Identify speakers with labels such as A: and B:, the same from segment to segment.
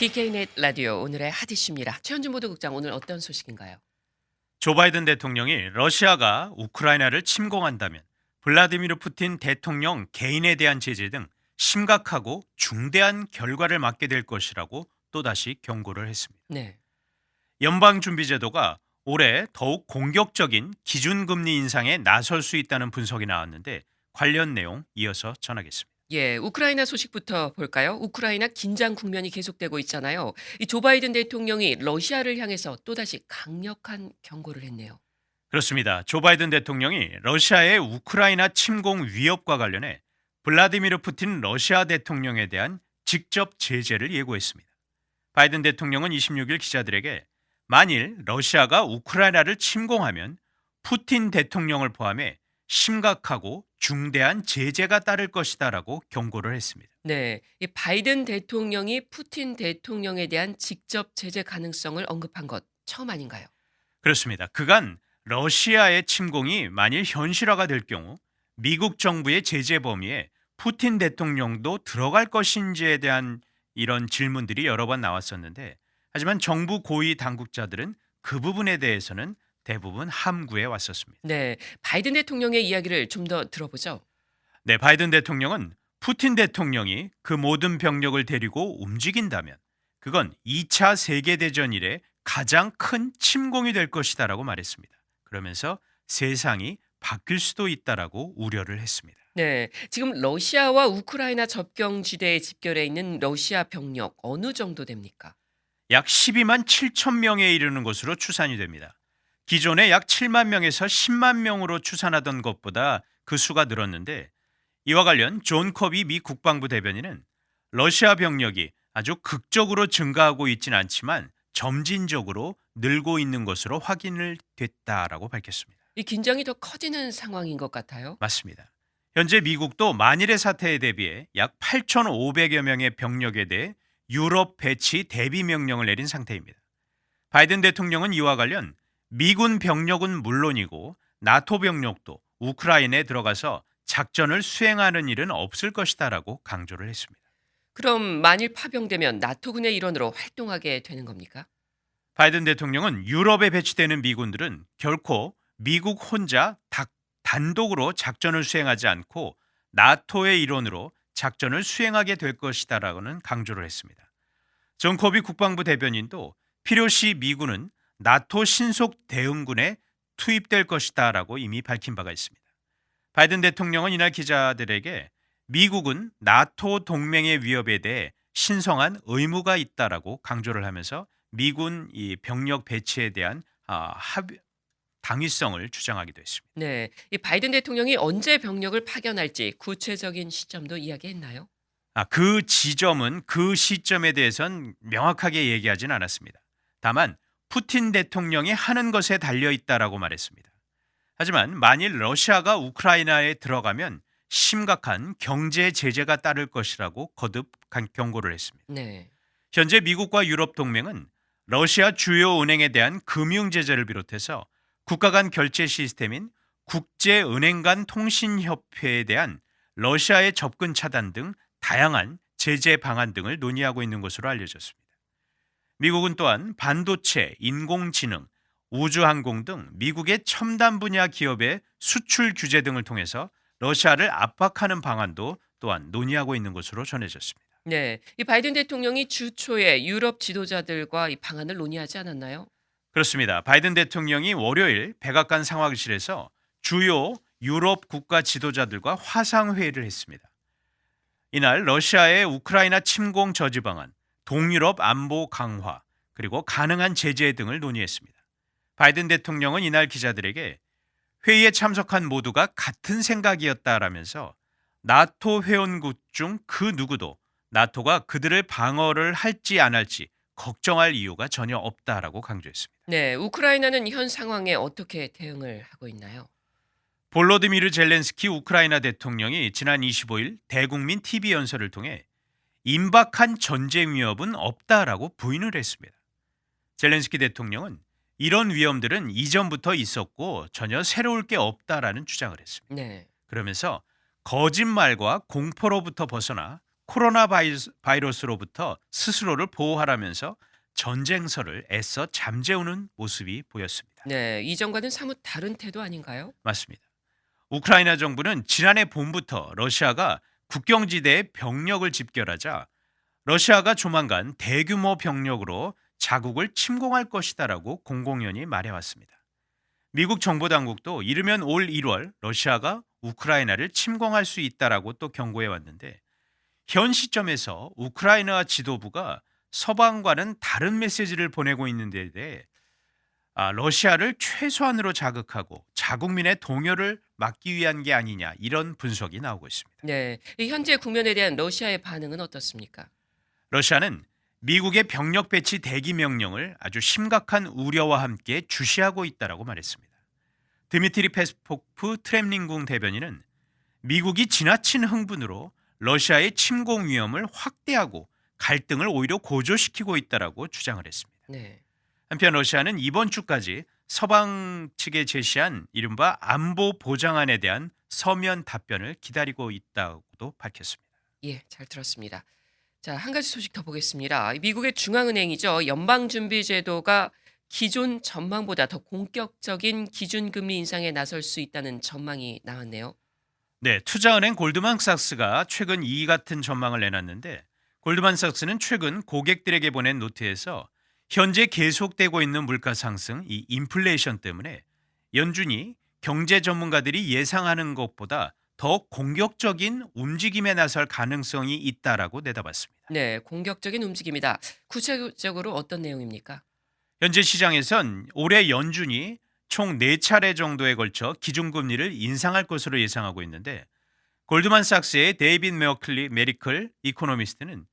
A: DK넷 라디오 오늘의 핫 이슈입니다. 최현준 보도국장 오늘 어떤 소식인가요?
B: 조 바이든 대통령이 러시아가 우크라이나를 침공한다면 블라디미르 푸틴 대통령 개인에 대한 제재 등 심각하고 중대한 결과를 맞게 될 것이라고 또다시 경고를 했습니다.
A: 네.
B: 연방준비제도가 올해 더욱 공격적인 기준금리 인상에 나설 수 있다는 분석이 나왔는데 관련 내용 이어서 전하겠습니다.
A: 예, 우크라이나 소식부터 볼까요? 우크라이나 긴장 국면이 계속되고 있잖아요. 이 조 바이든 대통령이 러시아를 향해서 또다시 강력한 경고를 했네요.
B: 그렇습니다. 조 바이든 대통령이 러시아의 우크라이나 침공 위협과 관련해 블라디미르 푸틴 러시아 대통령에 대한 직접 제재를 예고했습니다. 바이든 대통령은 26일 기자들에게 만일 러시아가 우크라이나를 침공하면 푸틴 대통령을 포함해 심각하고 중대한 제재가 따를 것이다라고 경고를 했습니다.
A: 네, 이 바이든 대통령이 푸틴 대통령에 대한 직접 제재 가능성을 언급한 것 처음 아닌가요?
B: 그렇습니다. 그간 러시아의 침공이 만일 현실화가 될 경우 미국 정부의 제재 범위에 푸틴 대통령도 들어갈 것인지에 대한 이런 질문들이 여러 번 나왔었는데 하지만 정부 고위 당국자들은 그 부분에 대해서는 대부분 함구해 왔었습니다.
A: 네, 바이든 대통령의 이야기를 좀 더 들어보죠.
B: 네, 바이든 대통령은 푸틴 대통령이 그 모든 병력을 데리고 움직인다면 그건 2차 세계 대전 이래 가장 큰 침공이 될 것이다라고 말했습니다. 그러면서 세상이 바뀔 수도 있다라고 우려를 했습니다.
A: 네, 지금 러시아와 우크라이나 접경 지대에 집결해 있는 러시아 병력 어느 정도 됩니까?
B: 약 12만 7천 명에 이르는 것으로 추산이 됩니다. 기존에 약 7만 명에서 10만 명으로 추산하던 것보다 그 수가 늘었는데 이와 관련 존 커비 미 국방부 대변인은 러시아 병력이 아주 극적으로 증가하고 있지는 않지만 점진적으로 늘고 있는 것으로 확인을 됐다라고 밝혔습니다.
A: 이 긴장이 더 커지는 상황인 것 같아요.
B: 맞습니다. 현재 미국도 만일의 사태에 대비해 약 8,500여 명의 병력에 대해 유럽 배치 대비 명령을 내린 상태입니다. 바이든 대통령은 이와 관련 미군 병력은 물론이고 나토 병력도 우크라이나에 들어가서 작전을 수행하는 일은 없을 것이다라고 강조를 했습니다.
A: 그럼 만일 파병되면 나토군의 일원으로 활동하게 되는 겁니까?
B: 바이든 대통령은 유럽에 배치되는 미군들은 결코 미국 혼자 단독으로 작전을 수행하지 않고 나토의 일원으로 작전을 수행하게 될 것이다라고는 강조를 했습니다. 존 코비 국방부 대변인도 필요시 미군은 나토 신속 대응군에 투입될 것이다라고 이미 밝힌 바가 있습니다. 바이든 대통령은 이날 기자들에게 미국은 나토 동맹의 위협에 대해 신성한 의무가 있다라고 강조를 하면서 미군 이 병력 배치에 대한 아, 합, 당위성을 주장하기도 했습니다.
A: 네, 이 바이든 대통령이 언제 병력을 파견할지 구체적인 시점도 이야기했나요?
B: 아, 그 지점은 그 시점에 대해선 명확하게 얘기하진 않았습니다. 다만 푸틴 대통령이 하는 것에 달려 있다라고 말했습니다. 하지만 만일 러시아가 우크라이나에 들어가면 심각한 경제 제재가 따를 것이라고 거듭 간- 경고를 했습니다.
A: 네,
B: 현재 미국과 유럽 동맹은 러시아 주요 은행에 대한 금융 제재를 비롯해서 국가 간 결제 시스템인 국제 은행 간 통신 협회에 대한 러시아의 접근 차단 등 다양한 제재 방안 등을 논의하고 있는 것으로 알려졌습니다. 미국은 또한 반도체, 인공지능, 우주항공 등 미국의 첨단 분야 기업의 수출 규제 등을 통해서 러시아를 압박하는 방안도 또한 논의하고 있는 것으로 전해졌습니다.
A: 네, 이 바이든 대통령이 주 초에 유럽 지도자들과 이 방안을 논의하지 않았나요?
B: 그렇습니다. 바이든 대통령이 월요일 백악관 상황실에서 주요 유럽 국가 지도자들과 화상 회의를 했습니다. 이날 러시아의 우크라이나 침공 저지 방안, 동유럽 안보 강화, 그리고 가능한 제재 등을 논의했습니다. 바이든 대통령은 이날 기자들에게 회의에 참석한 모두가 같은 생각이었다라면서 나토 회원국 중 그 누구도 나토가 그들을 방어를 할지 안 할지 걱정할 이유가 전혀 없다라고 강조했습니다.
A: 네, 우크라이나는 현 상황에 어떻게 대응을 하고 있나요?
B: 볼로디미르 젤렌스키 우크라이나 대통령이 지난 25일 대국민 TV 연설을 통해 임박한 전쟁 위협은 없다라고 부인을 했습니다. 젤렌스키 대통령은 이런 위험들은 이전부터 있었고 전혀 새로울 게 없다라는 주장을 했습니다.
A: 네,
B: 그러면서 거짓말과 공포로부터 벗어나 코로나 바이러스- 바이러스로부터 스스로를 보호하라면서 전쟁서를 애써 잠재우는 모습이 보였습니다.
A: 네, 이전과는 사뭇 다른 태도 아닌가요?
B: 맞습니다. 우크라이나 정부는 지난해 봄부터 러시아가 국경지대에 병력을 집결하자 러시아가 조만간 대규모 병력으로 자국을 침공할 것이다라고 공공연히 말해왔습니다. 미국 정보 당국도 이르면 올 1월 러시아가 우크라이나를 침공할 수 있다라고 또 경고해 왔는데 현 시점에서 우크라이나 지도부가 서방과는 다른 메시지를 보내고 있는 데 대해 아, 러시아를 최소한으로 자극하고 자국민의 동요를 막기 위한 게 아니냐 이런 분석이 나오고 있습니다.
A: 네, 이 현재 국면에 대한 러시아의 반응은 어떻습니까?
B: 러시아는 미국의 병력 배치 대기 명령을 아주 심각한 우려와 함께 주시하고 있다라고 말했습니다. 드미트리 페스포프 트렘린궁 대변인은 미국이 지나친 흥분으로 러시아의 침공 위험을 확대하고 갈등을 오히려 고조시키고 있다라고 주장을 했습니다.
A: 네,
B: 한편 러시아는 이번 주까지 서방 측에 제시한 이른바 안보 보장안에 대한 서면 답변을 기다리고 있다고도 밝혔습니다.
A: 예, 잘 들었습니다. 자, 한 가지 소식 더 보겠습니다. 미국의 중앙은행이죠. 연방준비제도가 기존 전망보다 더 본격적인 기준금리 인상에 나설 수 있다는 전망이 나왔네요.
B: 네, 투자은행 골드만삭스가 최근 이 같은 전망을 내놨는데 골드만삭스는 최근 고객들에게 보낸 노트에서 현재 계속되고 있는 물가 상승, 이 인플레이션 때문에 연준이 경제 전문가들이 예상하는 것보다 더 공격적인 움직임에 나설 가능성이 있다라고 내다봤습니다.
A: 네, 공격적인 움직임이다. 구체적으로 어떤 내용입니까?
B: 현재 시장에선 올해 연준이 총 4차례 정도에 걸쳐 기준금리를 인상할 것으로 예상하고 있는데 골드만삭스의 데이빗 메어클리 메리클 이코노미스트는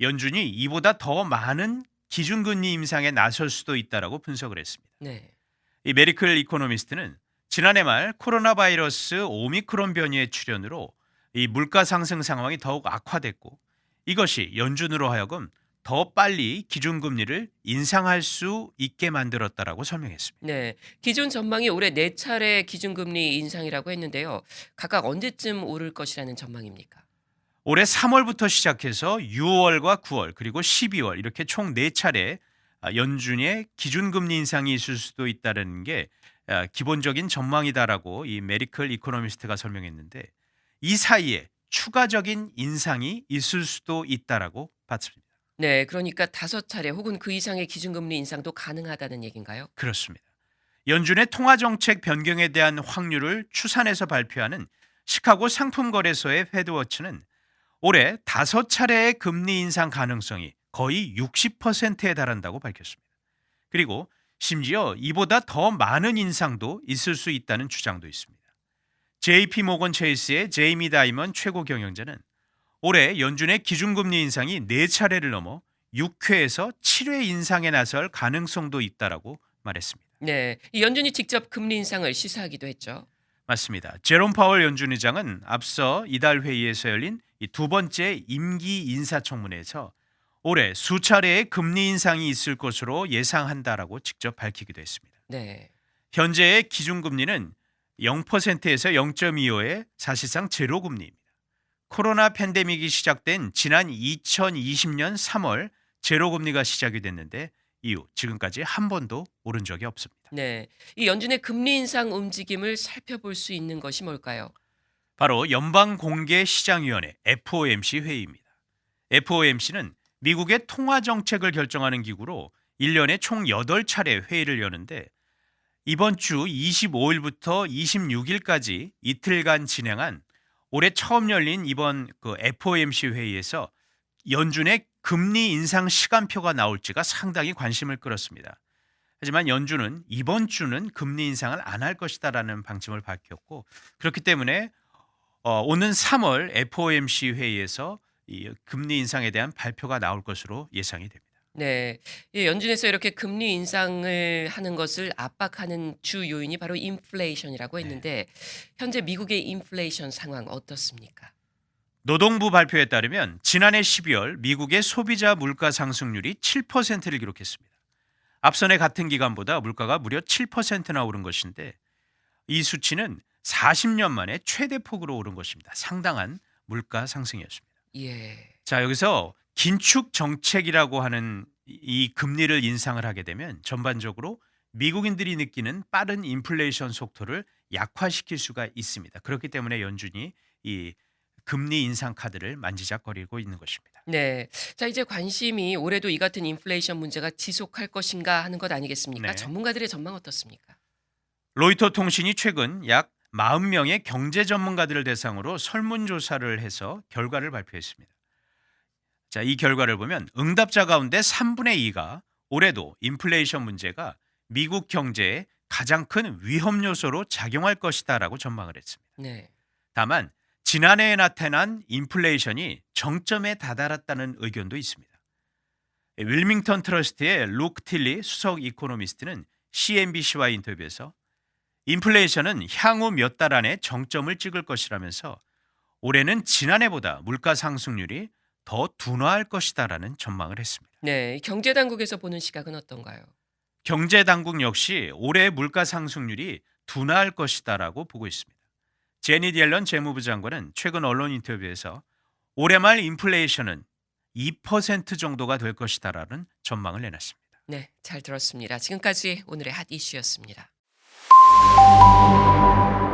B: 연준이 이보다 더 많은 기준금리 인상에 나설 수도 있다라고 분석을 했습니다.
A: 네.
B: 이 메리클 이코노미스트는 지난해 말 코로나 바이러스 오미크론 변이의 출현으로 이 물가 상승 상황이 더욱 악화됐고 이것이 연준으로 하여금 더 빨리 기준금리를 인상할 수 있게 만들었다라고 설명했습니다.
A: 네. 기존 전망이 올해 네 차례 기준금리 인상이라고 했는데요. 각각 언제쯤 오를 것이라는 전망입니까?
B: 올해 3월부터 시작해서 6월과 9월 그리고 12월 이렇게 총 4차례 연준의 기준금리 인상이 있을 수도 있다는 게 아, 기본적인 전망이다라고 이 메리클 이코노미스트가 설명했는데 이 사이에 추가적인 인상이 있을 수도 있다라고 봤습니다.
A: 네, 그러니까 다섯 차례 혹은 그 이상의 기준금리 인상도 가능하다는 얘기인가요?
B: 그렇습니다. 연준의 통화 정책 변경에 대한 확률을 추산해서 발표하는 시카고 상품거래소의 페드워치는 올해 다섯 차례의 금리 인상 가능성이 거의 60%에 달한다고 밝혔습니다. 그리고 심지어 이보다 더 많은 인상도 있을 수 있다는 주장도 있습니다. JP 모건 체이스의 제이미 다이먼 최고 경영자는 올해 연준의 기준금리 인상이 4차례를 넘어 6회에서 7회 인상에 나설 가능성도 있다라고 말했습니다.
A: 네, 이 연준이 직접 금리 인상을 시사하기도 했죠.
B: 맞습니다. 제롬 파월 연준 의장은 앞서 이달 회의에서 열린 이 두 번째 임기 인사청문회에서 올해 수차례의 금리 인상이 있을 것으로 예상한다라고 직접 밝히기도 했습니다.
A: 네,
B: 현재의 기준금리는 0%에서 0.25의 사실상 제로 금리입니다. 코로나 팬데믹이 시작된 지난 2020년 3월 제로 금리가 시작이 됐는데 이후 지금까지 한 번도 오른 적이 없습니다.
A: 네, 이 연준의 금리 인상 움직임을 살펴볼 수 있는 것이 뭘까요?
B: 바로 연방공개시장위원회 FOMC 회의입니다. FOMC는 미국의 통화 정책을 결정하는 기구로 1년에 총 8차례 회의를 여는데 이번 주 25일부터 26일까지 이틀간 진행한 올해 처음 열린 이번 그 FOMC 회의에서 연준의 금리 인상 시간표가 나올지가 상당히 관심을 끌었습니다. 하지만 연준은 이번 주는 금리 인상을 안 할 것이다라는 방침을 밝혔고 그렇기 때문에 어, 오는 3월 FOMC 회의에서 이 금리 인상에 대한 발표가 나올 것으로 예상이 됩니다.
A: 네, 이 연준에서 이렇게 금리 인상을 하는 것을 압박하는 주 요인이 바로 인플레이션이라고 했는데 현재 미국의 인플레이션 상황 어떻습니까?
B: 노동부 발표에 따르면 지난해 12월 미국의 소비자 물가 상승률이 7%를 기록했습니다. 앞선의 같은 기간보다 물가가 무려 7%나 오른 것인데 이 수치는 40년 만에 최대 폭으로 오른 것입니다. 상당한 물가 상승이었습니다.
A: 예.
B: 자, 여기서 긴축 정책이라고 하는 이- 이 금리를 인상을 하게 되면 전반적으로 미국인들이 느끼는 빠른 인플레이션 속도를 약화시킬 수가 있습니다. 그렇기 때문에 연준이 이 금리 인상 카드를 만지작거리고 있는 것입니다.
A: 네. 자, 이제 관심이 올해도 이 같은 인플레이션 문제가 지속할 것인가 하는 것 아니겠습니까?
B: 네.
A: 전문가들의 전망 어떻습니까?
B: 로이터 통신이 최근 약 40명의 경제 전문가들을 대상으로 설문조사를 해서 결과를 발표했습니다. 자, 이 결과를 보면 응답자 가운데 3분의 2가 올해도 인플레이션 문제가 미국 경제에 가장 큰 위험 요소로 작용할 것이다라고 전망을 했습니다.
A: 네.
B: 다만 지난해에 나타난 인플레이션이 정점에 다다랐다는 의견도 있습니다. 윌밍턴 트러스트의 루크 틸리 수석 이코노미스트는 CNBC와 인터뷰에서 인플레이션은 향후 몇 달 안에 정점을 찍을 것이라면서 올해는 지난해보다 물가 상승률이 더 둔화할 것이다라는 전망을 했습니다.
A: 네. 경제 당국에서 보는 시각은 어떤가요?
B: 경제 당국 역시 올해 물가 상승률이 둔화할 것이다라고 보고 있습니다. 제니 딜런 재무부 장관은 최근 언론 인터뷰에서 올해 말 인플레이션은 2% 정도가 될 것이다라는 전망을 내놨습니다.
A: 네, 잘 들었습니다. 지금까지 오늘의 핫 이슈였습니다. うん。